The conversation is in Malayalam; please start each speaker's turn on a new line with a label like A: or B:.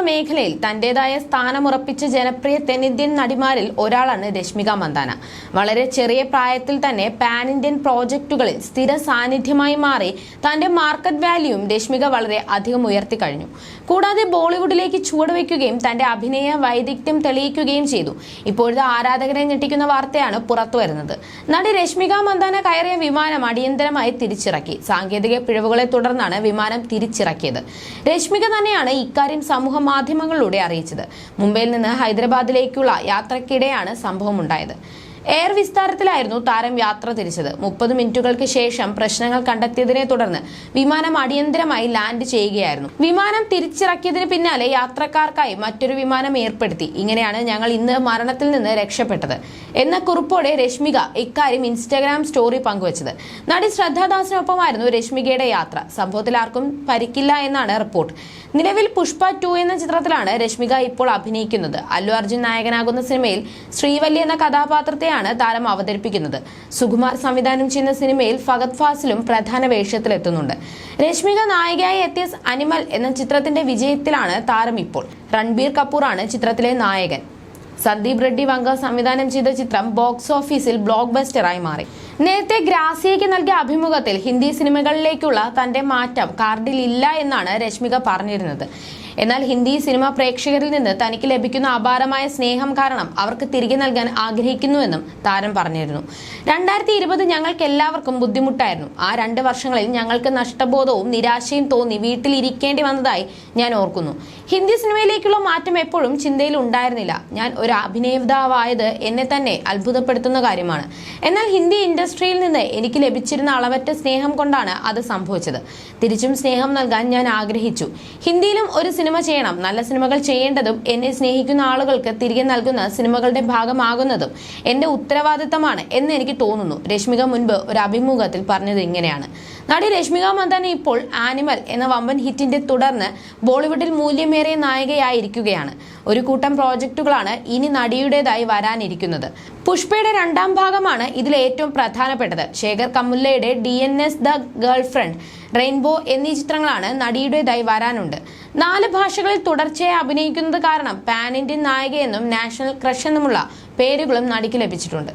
A: മേഖലയിൽ തന്റേതായ സ്ഥാനമുറപ്പിച്ച ജനപ്രിയ തെന്നിന്ത്യൻ നടിമാരിൽ ഒരാളാണ് രശ്മിക മന്ദാന. വളരെ ചെറിയ പ്രായത്തിൽ തന്നെ പാൻ ഇന്ത്യൻ പ്രോജക്റ്റുകളിൽ സ്ഥിര സാന്നിധ്യമായി മാറി തന്റെ മാർക്കറ്റ് വാല്യൂവും രശ്മിക വളരെ അധികം ഉയർത്തി കഴിഞ്ഞു. കൂടാതെ ബോളിവുഡിലേക്ക് ചുവടുവെക്കുകയും തന്റെ അഭിനയ വൈദഗ്ധ്യം തെളിയിക്കുകയും ചെയ്തു. ഇപ്പോഴത്തെ ആരാധകരെ ഞെട്ടിക്കുന്ന വാർത്തയാണ് പുറത്തു വരുന്നത്. നടി രശ്മിക മന്ദാന കയറിയ വിമാനം അടിയന്തരമായി തിരിച്ചിറക്കി. സാങ്കേതിക പിഴവുകളെ തുടർന്നാണ് വിമാനം തിരിച്ചിറക്കിയത്. രശ്മിക തന്നെയാണ് ഇക്കാര്യം സമൂഹ മാധ്യമങ്ങളിലൂടെ അറിയിച്ചത്. മുംബൈയിൽ നിന്ന് ഹൈദരാബാദിലേക്കുള്ള യാത്രക്കിടെയാണ് സംഭവം ഉണ്ടായത് എയർ വിസ്താരത്തിലായിരുന്നു താരം യാത്ര തിരിച്ചത്. മുപ്പത് മിനിറ്റുകൾക്ക് ശേഷം പ്രശ്നങ്ങൾ കണ്ടെത്തിയതിനെ തുടർന്ന് വിമാനം അടിയന്തരമായി ലാൻഡ് ചെയ്യുകയായിരുന്നു. വിമാനം തിരിച്ചിറക്കിയതിന് പിന്നാലെ യാത്രക്കാർക്കായി മറ്റൊരു വിമാനം ഏർപ്പെടുത്തി. ഇങ്ങനെയാണ് ഞങ്ങൾ ഇന്ന് മരണത്തിൽ നിന്ന് രക്ഷപ്പെട്ടത്. എന്ന കുറിപ്പോടെ രശ്മിക ഇക്കാര്യം ഇൻസ്റ്റാഗ്രാം സ്റ്റോറി പങ്കുവച്ചത്. നടി ശ്രദ്ധാദാസിനൊപ്പമായിരുന്നു രശ്മികയുടെ യാത്ര. സംഭവത്തിൽ ആർക്കും പരിക്കില്ല എന്നാണ് റിപ്പോർട്ട്. നിലവിൽ പുഷ്പ ടു എന്ന ചിത്രത്തിലാണ് രശ്മിക ഇപ്പോൾ അഭിനയിക്കുന്നത്. അല്ലു അർജുൻ നായകനാകുന്ന സിനിമയിൽ ശ്രീവല്ലി എന്ന കഥാപാത്രത്തെയാണ് താരം അവതരിപ്പിക്കുന്നത്. സുകുമാർ സംവിധാനം ചെയ്യുന്ന സിനിമയിൽ ഫഗത് ഫാസിലും പ്രധാന വേഷത്തിലെത്തുന്നുണ്ട്. രശ്മിക നായികയായി എത്തിയ അനിമൽ എന്ന ചിത്രത്തിന്റെ വിജയത്തിലാണ് താരം ഇപ്പോൾ. രൺബീർ കപൂറാണ് ചിത്രത്തിലെ നായകൻ. സന്ദീപ് റെഡ്ഡി വങ്ക സംവിധാനം ചെയ്ത ചിത്രം ബോക്സ് ഓഫീസിൽ ബ്ലോക്ക് ബസ്റ്ററായി മാറി. നേരത്തെ ഗ്രാസിയയ്ക്ക് നൽകിയ അഭിമുഖത്തിൽ ഹിന്ദി സിനിമകളിലേക്കുള്ള തന്റെ മാറ്റം കാർഡിൽ ഇല്ല എന്നാണ് രശ്മിക പറഞ്ഞിരുന്നത്. എന്നാൽ ഹിന്ദി സിനിമ പ്രേക്ഷകരിൽ നിന്ന് തനിക്ക് ലഭിക്കുന്ന അപാരമായ സ്നേഹം കാരണം അവർക്ക് തിരികെ നൽകാൻ ആഗ്രഹിക്കുന്നുവെന്നും താരം പറഞ്ഞിരുന്നു. രണ്ടായിരത്തി ഇരുപത് ഞങ്ങൾക്ക് എല്ലാവർക്കും ബുദ്ധിമുട്ടായിരുന്നു. ആ രണ്ട് വർഷങ്ങളിൽ ഞങ്ങൾക്ക് നഷ്ടബോധവും നിരാശയും തോന്നി വീട്ടിലിരിക്കേണ്ടി വന്നതായി ഞാൻ ഓർക്കുന്നു. ഹിന്ദി സിനിമയിലേക്കുള്ള മാറ്റം എപ്പോഴും ചിന്തയിൽ ഉണ്ടായിരുന്നില്ല. ഞാൻ ഒരു അഭിനേതാവായത് എന്നെ തന്നെ അത്ഭുതപ്പെടുത്തുന്ന കാര്യമാണ്. എന്നാൽ ഹിന്ദി ഇൻഡസ്ട്രിയിൽ നിന്ന് എനിക്ക് ലഭിച്ചിരുന്ന അളവറ്റ സ്നേഹം കൊണ്ടാണ് അത് സംഭവിച്ചത്. തിരിച്ചും സ്നേഹം നൽകാൻ ഞാൻ ആഗ്രഹിച്ചു. ഹിന്ദിയിലും ഒരു സിനിമ ചെയ്യണം. നല്ല സിനിമകൾ ചെയ്യേണ്ടതും എന്നെ സ്നേഹിക്കുന്ന ആളുകൾക്ക് തിരികെ നൽകുന്ന സിനിമകളുടെ ഭാഗമാകുന്നതും എന്റെ ഉത്തരവാദിത്തമാണ് എന്ന് എനിക്ക് തോന്നുന്നു. രശ്മിക മുൻപ് ഒരു അഭിമുഖത്തിൽ പറഞ്ഞത് ഇങ്ങനെയാണ്. നടി രശ്മിക മന്ദാന ഇപ്പോൾ ആനിമൽ എന്ന വമ്പൻ ഹിറ്റിന്റെ തുടർന്ന് ബോളിവുഡിൽ മൂല്യമേറിയ നായികയായിരിക്കുകയാണ്. ഒരു കൂട്ടം പ്രോജക്റ്റുകളാണ് ഇനി നടിയുടേതായി വരാനിരിക്കുന്നത്. പുഷ്പയുടെ രണ്ടാം ഭാഗമാണ് ഇതിൽ ഏറ്റവും പ്രധാനപ്പെട്ടത്. Shekhar കമുല്ലയുടെ D N S the girlfriend rainbow എന്നീ ചിത്രങ്ങളാണ് നടിയുടേതായി വരാനുണ്ട്. നാല് ഭാഷകളിൽ തുടർച്ചയായി അഭിനയിക്കുന്നത് കാരണം പാൻ ഇന്ത്യൻ നായികയെന്നും നാഷണൽ ക്രഷ് എന്നുമുള്ള പേരുകളും നടിക്ക് ലഭിച്ചിട്ടുണ്ട്.